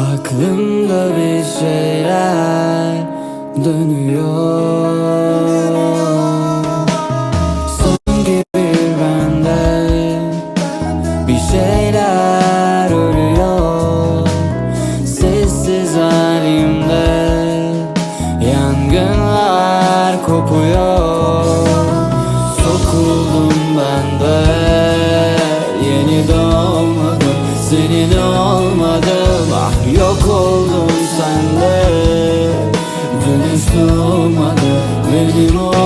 Aklımda bir şeyler dönüyor. Yok oldum sende Güneş doğmadı Benim olmadı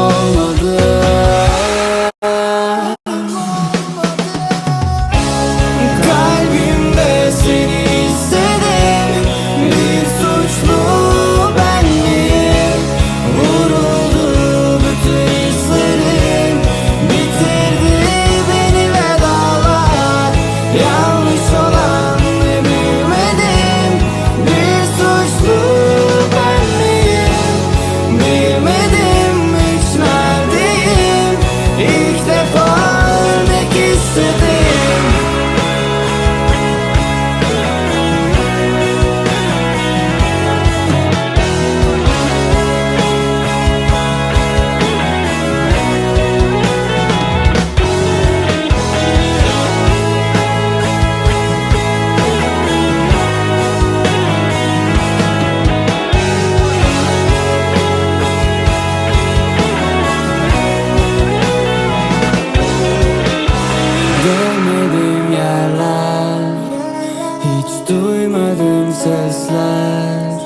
Hiç duymadım sesler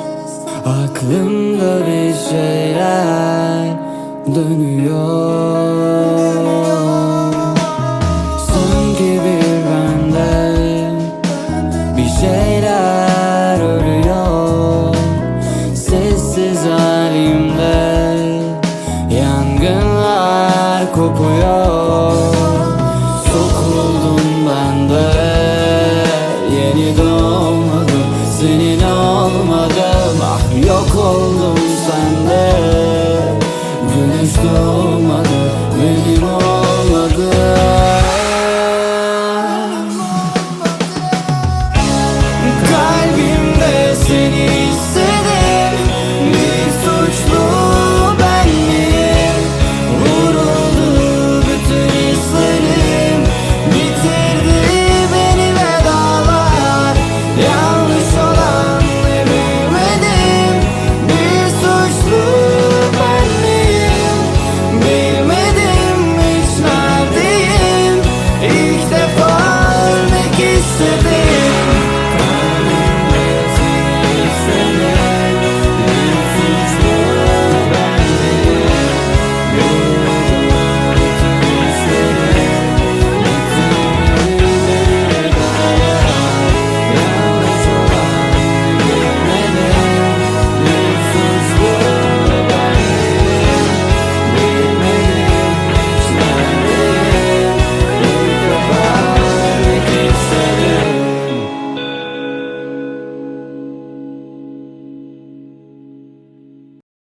Aklımda bir şeyler dönüyor. Sanki bir bende bir şeyler ölüyor Sessiz halimde yangınlar kopuyor